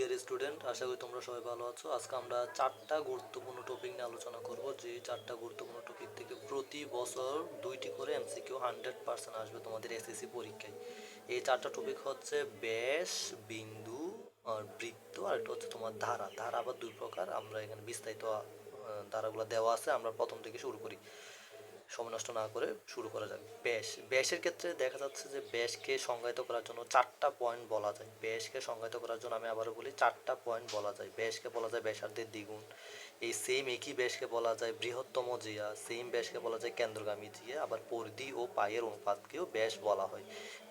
Dear student আশা করি তোমরা সবাই ভালো আছো। আজকে আমরা চারটা গুরুত্বপূর্ণ টপিক নিয়ে আলোচনা করব। যে চারটা গুরুত্বপূর্ণ টপিক থেকে প্রতি বছর দুইটি করে এমসিকিউ হান্ড্রেড পার্সেন্ট আসবে তোমাদের এসএসসি পরীক্ষায়। এই চারটা টপিক হচ্ছে ব্যাস, বিন্দু আর বৃত্ত আর একটা হচ্ছে তোমার ধারা। ধারা আবার দুই প্রকার। আমরা এখানে বিস্তারিত ধারাগুলো দেওয়া আছে। আমরা প্রথম থেকে শুরু করি। সময় নষ্ট না করে শুরু করা যাক। ব্যাস, ব্যাসের ক্ষেত্রে দেখা যাচ্ছে যে ব্যাসকে সংজ্ঞায়িত করার জন্য চারটা পয়েন্ট বলা যায়। ব্যাসকে সংজ্ঞায়িত করার জন্য আমি আবারও বলি চারটা পয়েন্ট বলা যায়। ব্যাসকে বলা যায় ব্যাসার্ধের দ্বিগুণ। এই সেম একই ব্যাসকে বলা যায় বৃহত্তম জিয়া। সেম ব্যাসকে বলা যায় কেন্দ্রগামী জিয়া। আবার পরিধি ও পায়ের অনুপাতকেও ব্যাস বলা হয়।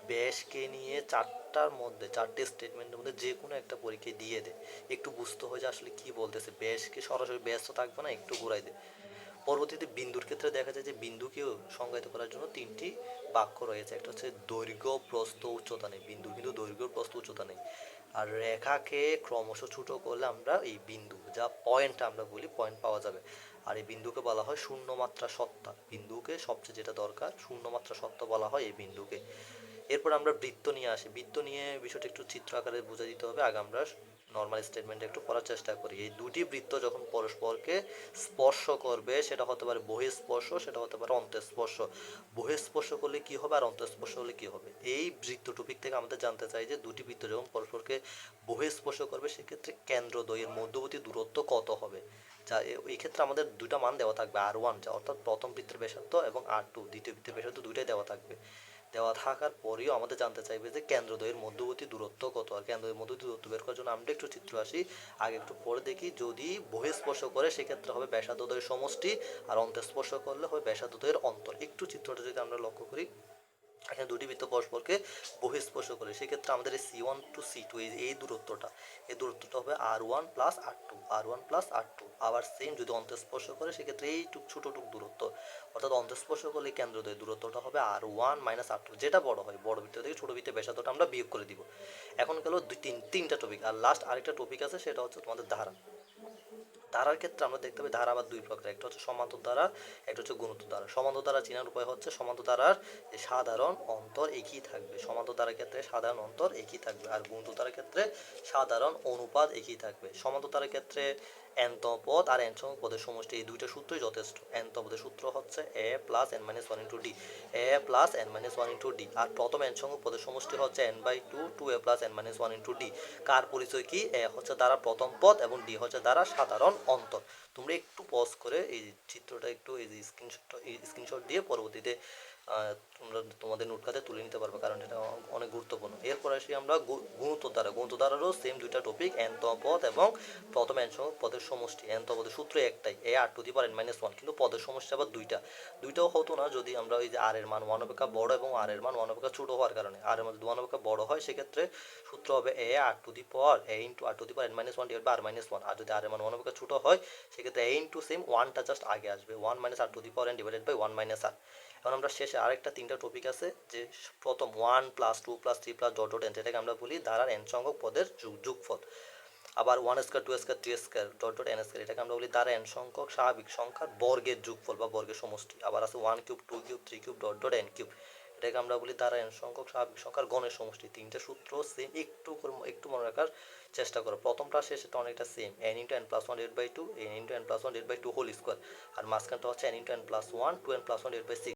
ব্যাসকে নিয়ে চারটার মধ্যে, চারটে স্টেটমেন্টের মধ্যে যে কোনো একটা পরীক্ষায় দিয়ে দে। একটু বুঝতে হয় যে আসলে কি বলতেছে। ব্যাসকে সরাসরি ব্যাস তো থাকবে না, একটু ঘুরাই দে। পরবর্তীতে বিন্দুর ক্ষেত্রে দেখা যায় যে বিন্দুকেও সংজ্ঞায়িত করার জন্য তিনটি বাক্য রয়েছে। একটা হচ্ছে দৈর্ঘ্য, প্রস্থ, উচ্চতা নেই। বিন্দু কিন্তু দৈর্ঘ্য, প্রস্থ, উচ্চতা নেই। আর রেখাকে ক্রমশ ছোট করলে আমরা এই বিন্দু, যা পয়েন্ট আমরা বলি, পয়েন্ট পাওয়া যাবে। আর এই বিন্দুকে বলা হয় শূন্য মাত্রা সত্তা। বিন্দুকে সবচেয়ে যেটা দরকার শূন্য মাত্রা সত্তা বলা হয় এই বিন্দুকে। এরপর আমরা বৃত্ত নিয়ে আসি। বৃত্ত নিয়ে বিষয়টা একটু চিত্র আকারে বুঝে দিতে হবে। আগে আমরা নর্মাল স্টেটমেন্ট একটু পড়ার চেষ্টা করি। এই দুটি বৃত্ত যখন পরস্পরকে স্পর্শ করবে, সেটা হতে পারে বহিঃস্পর্শ, সেটা হতে পারে অন্তঃস্পর্শ। বহিঃস্পর্শ করলে কি হবে আর অন্তঃস্পর্শ হলে কি হবে? এই বৃত্ত টপিক থেকে আমাদের জানতে চাই যে দুটি বৃত্ত যখন পরস্পরকে বহিঃস্পর্শ করবে, সেক্ষেত্রে কেন্দ্র দ্বয়ের মধ্যবর্তী দূরত্ব কত হবে? যা এই ক্ষেত্রে আমাদের দুইটা মান দেওয়া থাকবে আর ওয়ান যা, অর্থাৎ প্রথম বৃত্তের ব্যাসার্ধ এবং আর টু দ্বিতীয় বৃত্তের ব্যাসার্ধ দুইটাই দেওয়া থাকবে। দেওয়া থাকার পরেও আমাদের জানতে চাইবে যে কেন্দ্রদ্বয়ের মধ্যবর্তী দূরত্ব কত? আর কেন্দ্রদ্বয়ের মধ্যবর্তী দূরত্ব বের করার জন্য আমরা একটু চিত্র আসি, আগে একটু পরে দেখি। যদি বহিঃস্পর্শ করে, সেক্ষেত্রে হবে ব্যাসার্ধদ্বয়ের সমষ্টি, আর অন্তঃস্পর্শ করলে হবে ব্যাসার্ধদ্বয়ের অন্তর। একটু চিত্রটা যদি আমরা লক্ষ্য করি। এখানে দুটি বৃত্ত পরস্পরকে বহিঃস্পর্শ করে। সেক্ষেত্রে আমাদের এই C one to C two এই এই দূরত্বটা এই দূরত্বটা হবে r one plus r two r one plus r two আবার সেম যদি অন্তঃস্পর্শ করে, সেক্ষেত্রে এইটুক ছোটোটুক দূরত্ব, অর্থাৎ অন্তঃস্পর্শ করলে কেন্দ্রদ্বয় দূরত্বটা হবে r one minus r two যেটা বড় হয়, বড় বৃত্ত থেকে ছোটো বৃত্তের ব্যাসার্ধটা আমরা বিয়োগ করে দিব। এখন গেল দুই, তিন, তিনটা টপিক আর লাস্ট আরেকটা টপিক আছে, সেটা হচ্ছে তোমাদের ধারা ধারার ক্ষেত্রে আমরা দেখতে পাই ধারা আবার দুই প্রকার একটা হচ্ছে সমান্তর ধারা, একটা হচ্ছে গুণত ধারা। সমান্তর ধারা চেনার উপায় হচ্ছে সমান্তর ধারার সাধারণ অন্তর একই থাকবে। সমান্তর ধারার ক্ষেত্রে সাধারণ অন্তর একই থাকবে। আর গুণত ধারার ক্ষেত্রে সাধারণ অনুপাত একই থাকবে। সমান্তর ধারার ক্ষেত্রে এনতম পদ আর এন সংখ্যক পদের সমষ্টি এই দুইটা সূত্রই যথেষ্ট। এনতম সূত্র হচ্ছে a plus n minus one into d. A plus n minus one into d. আর প্রথম এন সংখ্যক পদের সমষ্টি হচ্ছে n by two two a plus n minus one into d. কার পরিচয় কি? এ হচ্ছে দ্বারা প্রথম পদ এবং ডি হচ্ছে দ্বারা সাধারণ অন্তর। তোমরা একটু পজ করে এই চিত্রটা একটু, এই স্ক্রিনশট স্ক্রিনশট দিয়ে পরবর্তীতে তোমরা তোমাদের নোট খাতে তুলে নিতে পারবে, কারণ এটা অনেক গুরুত্বপূর্ণ। এরপর আসি আমরা গু- গুণোত্তর দ্বারা। গুণোত্তর দ্বারারও সেম দুইটা টপিক এনতম পদ এবং প্রথম পদের সমষ্টি এনতম পদের সূত্র একটাই, a r to the power n minus one কিন্তু পদের সমষ্টি আবার দুইটা। দুইটাও হতো না যদি আমরা ওই যে আর এর মান ওয়ান অপেক্ষা বড় এবং আর এর মান ওয়ান অপেক্ষা ছোট হওয়ার কারণে। আর এর মধ্যে ওয়ান অপেক্ষা বড় হয়, সেক্ষেত্রে সূত্র হবে a r to the power a into r to the power n minus one divide by r minus one আর যদি আর এর মান ওয়ান অপেক্ষা ছোট হয়, সেক্ষেত্রে এ ইন্টু সেম ওয়ানটা জাস্ট আগে আসবে one minus r to the power n divided by one minus r এখন আমরা শেষে আরেকটা তিনটা টপিক আছে, যে প্রথম one plus two plus three plus dot dot n যেটাকে আমরা বলি ধারার এন সংখ্যক পদের যুগ যোগফল। আবার one square two square three square dot dot n square এটাকে আমরা বলি দ্বারা এন সংখ্যক, স্বাভাবিক সংখ্যার বর্গের যোগফল বা বর্গের সমষ্টি। আবার আছে one cube two cube three cube dot dot n cube এটাকে আমরা বলি দ্বারা এন সংখ্যক, স্বাভাবিক সংখ্যার গণের সমষ্টি। তিনটে সূত্র সেম একটু একটু মনে রাখার চেষ্টা করো। প্রথমটা শেষেটা অনেকটা same n into n plus one divide by two n into n plus one divide by two whole square আর মাঝখানটা হচ্ছে n into n plus one two n plus one divide by six